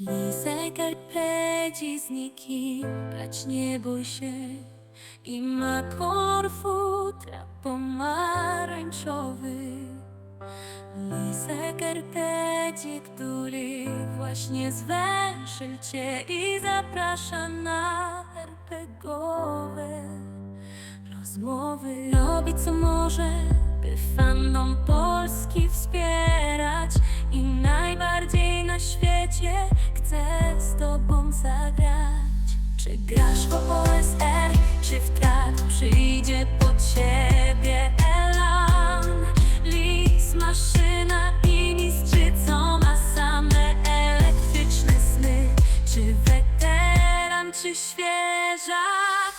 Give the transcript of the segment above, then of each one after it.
Lisek arpedzi z nikim, brać nie bój się. I ma kolor futra pomarańczowy. Lisek arpedzi, który właśnie zwęszył cię I zaprasza na RPGowe rozmowy. Robi co może, by fandom Polski wspierać I najbardziej na świecie zagrać? Czy grasz w OSR, czy w trak przyjdzie po ciebie Elan? Lis, maszyna i mistrzy, co ma same elektryczne sny. Czy weteran, czy świeżak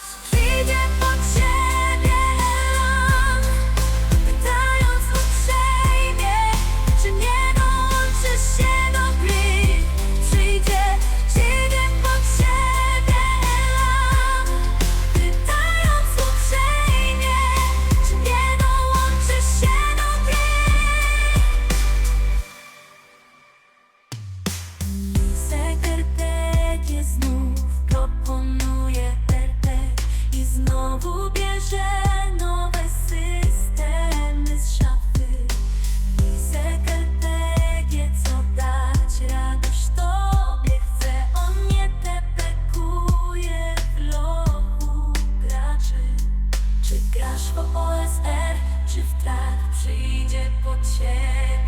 aż po OSR, czy w trak przyjdzie po ciebie.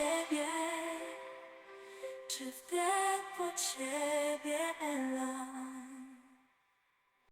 ciebie. Czy wdech po ciebie Ela